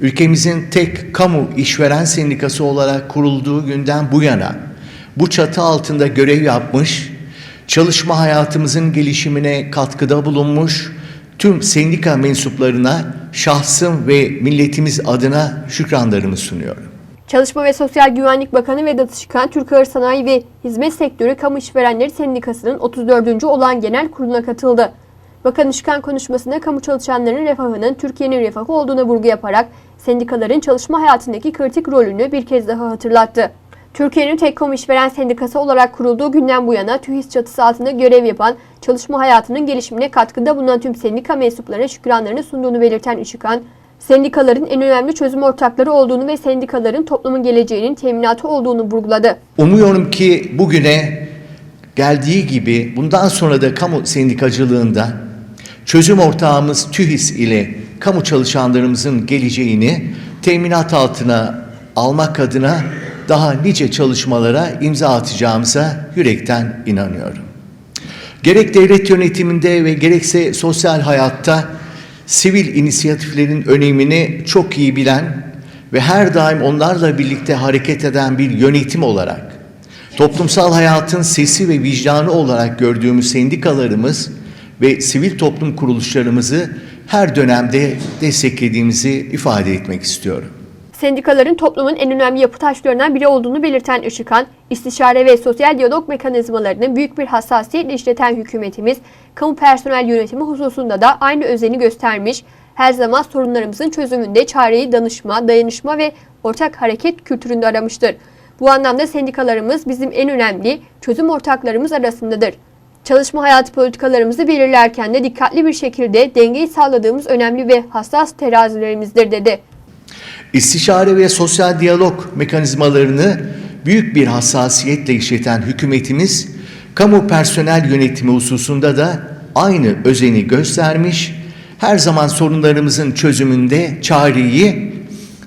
ülkemizin tek kamu işveren sendikası olarak kurulduğu günden bu yana bu çatı altında görev yapmış, çalışma hayatımızın gelişimine katkıda bulunmuş tüm sendika mensuplarına şahsım ve milletimiz adına şükranlarımı sunuyorum. Çalışma ve Sosyal Güvenlik Bakanı Vedat Işıkhan, Türk Ağır Sanayi ve Hizmet Sektörü Kamu İşverenleri Sendikası'nın 34. olan genel kuruluna katıldı. Bakan Işıkhan konuşmasında kamu çalışanlarının refahının Türkiye'nin refahı olduğuna vurgu yaparak sendikaların çalışma hayatındaki kritik rolünü bir kez daha hatırlattı. Türkiye'nin tek kamu işveren sendikası olarak kurulduğu günden bu yana TÜHİS çatısı altında görev yapan, çalışma hayatının gelişimine katkıda bulunan tüm sendika mensuplarına şükranlarını sunduğunu belirten Işıkhan, sendikaların en önemli çözüm ortakları olduğunu ve sendikaların toplumun geleceğinin teminatı olduğunu vurguladı. Umuyorum ki bugüne geldiği gibi bundan sonra da kamu sendikacılığında çözüm ortağımız TÜHİS ile kamu çalışanlarımızın geleceğini teminat altına almak adına daha nice çalışmalara imza atacağımıza yürekten inanıyorum. Gerek devlet yönetiminde ve gerekse sosyal hayatta sivil inisiyatiflerin önemini çok iyi bilen ve her daim onlarla birlikte hareket eden bir yönetim olarak toplumsal hayatın sesi ve vicdanı olarak gördüğümüz sendikalarımız ve sivil toplum kuruluşlarımızı her dönemde desteklediğimizi ifade etmek istiyorum. Sendikaların toplumun en önemli yapı taşlarından biri olduğunu belirten Işıkhan, istişare ve sosyal diyalog mekanizmalarını büyük bir hassasiyetle işleten hükümetimiz, kamu personel yönetimi hususunda da aynı özeni göstermiş, her zaman sorunlarımızın çözümünde çareyi danışma, dayanışma ve ortak hareket kültüründe aramıştır. Bu anlamda sendikalarımız bizim en önemli çözüm ortaklarımız arasındadır. Çalışma hayatı politikalarımızı belirlerken de dikkatli bir şekilde dengeyi sağladığımız önemli ve hassas terazilerimizdir dedi. İstişare ve sosyal diyalog mekanizmalarını büyük bir hassasiyetle işleten hükümetimiz, kamu personel yönetimi hususunda da aynı özeni göstermiş, her zaman sorunlarımızın çözümünde çareyi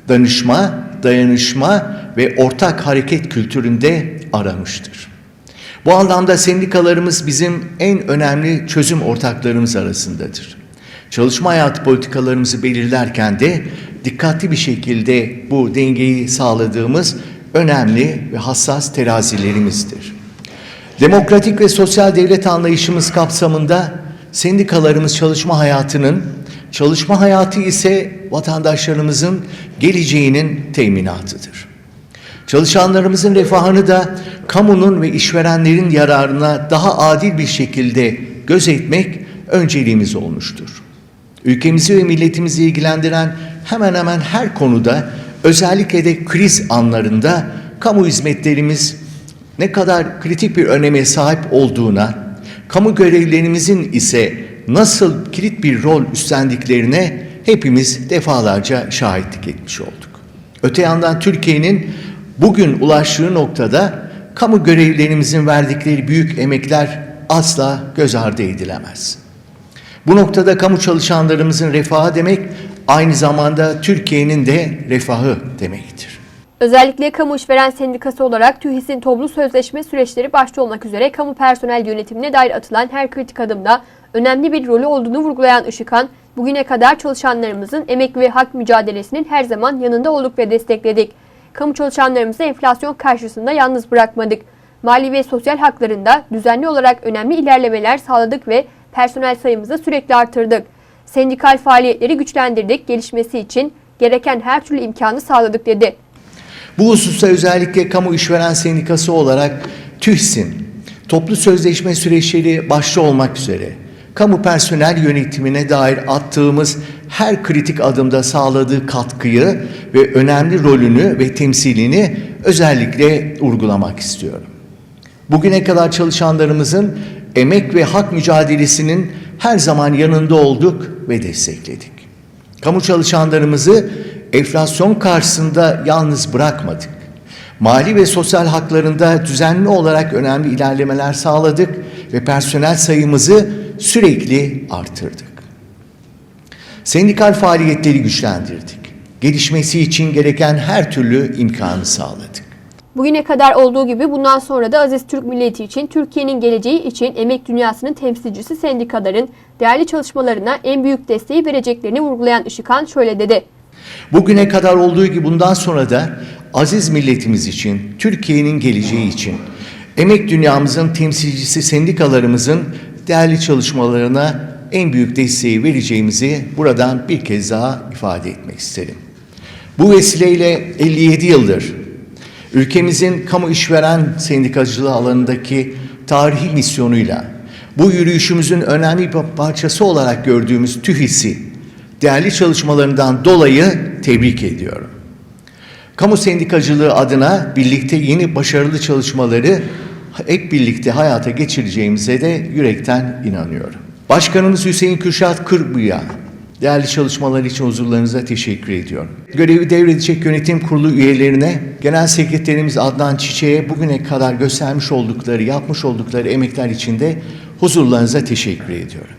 danışma, dayanışma ve ortak hareket kültüründe aramıştır. Bu anlamda sendikalarımız bizim en önemli çözüm ortaklarımız arasındadır. Çalışma hayatı politikalarımızı belirlerken de dikkatli bir şekilde bu dengeyi sağladığımız önemli ve hassas terazilerimizdir. Demokratik ve sosyal devlet anlayışımız kapsamında sendikalarımız çalışma hayatının, çalışma hayatı ise vatandaşlarımızın geleceğinin teminatıdır. Çalışanlarımızın refahını da kamunun ve işverenlerin yararına daha adil bir şekilde gözetmek önceliğimiz olmuştur. Ülkemizi ve milletimizi ilgilendiren hemen hemen her konuda özellikle de kriz anlarında kamu hizmetlerimiz ne kadar kritik bir öneme sahip olduğuna, kamu görevlerimizin ise nasıl kilit bir rol üstlendiklerine hepimiz defalarca şahitlik etmiş olduk. Öte yandan Türkiye'nin bugün ulaştığı noktada kamu görevlerimizin verdikleri büyük emekler asla göz ardı edilemez. Bu noktada kamu çalışanlarımızın refahı demek aynı zamanda Türkiye'nin de refahı demektir. Özellikle kamu işveren sendikası olarak TÜHİS'in toplu sözleşme süreçleri başta olmak üzere kamu personel yönetimine dair atılan her kritik adımda önemli bir rolü olduğunu vurgulayan Işıkhan, bugüne kadar çalışanlarımızın emek ve hak mücadelesinin her zaman yanında olduk ve destekledik. Kamu çalışanlarımızı enflasyon karşısında yalnız bırakmadık. Mali ve sosyal haklarında düzenli olarak önemli ilerlemeler sağladık ve personel sayımızı sürekli artırdık. Sendikal faaliyetleri güçlendirdik, gelişmesi için gereken her türlü imkanı sağladık dedi. Bu hususta özellikle kamu işveren sendikası olarak TÜHSİN, toplu sözleşme süreçleri başta olmak üzere kamu personel yönetimine dair attığımız her kritik adımda sağladığı katkıyı ve önemli rolünü ve temsilini özellikle vurgulamak istiyorum. Bugüne kadar çalışanlarımızın emek ve hak mücadelesinin her zaman yanında olduk ve destekledik. Kamu çalışanlarımızı enflasyon karşısında yalnız bırakmadık. Mali ve sosyal haklarında düzenli olarak önemli ilerlemeler sağladık ve personel sayımızı sürekli artırdık. Sendikal faaliyetleri güçlendirdik. Gelişmesi için gereken her türlü imkanı sağladık. Bugüne kadar olduğu gibi bundan sonra da Aziz Türk milleti için, Türkiye'nin geleceği için emek dünyasının temsilcisi sendikaların değerli çalışmalarına en büyük desteği vereceklerini vurgulayan Işıkhan şöyle dedi. Bugüne kadar olduğu gibi bundan sonra da aziz milletimiz için, Türkiye'nin geleceği için, emek dünyamızın temsilcisi sendikalarımızın değerli çalışmalarına en büyük desteği vereceğimizi buradan bir kez daha ifade etmek isterim. Bu vesileyle 57 yıldır ülkemizin kamu işveren sendikacılığı alanındaki tarihi misyonuyla bu yürüyüşümüzün önemli bir parçası olarak gördüğümüz TÜHİS'i değerli çalışmalarından dolayı tebrik ediyorum. Kamu sendikacılığı adına birlikte yeni başarılı çalışmaları hep birlikte hayata geçireceğimize de yürekten inanıyorum. Başkanımız Hüseyin Kürşat Kırbu'ya değerli çalışmalar için huzurlarınıza teşekkür ediyorum. Görevi devredecek yönetim kurulu üyelerine, genel sekreterimiz Adnan Çiçek'e bugüne kadar göstermiş oldukları, yapmış oldukları emekler için de huzurlarınıza teşekkür ediyorum.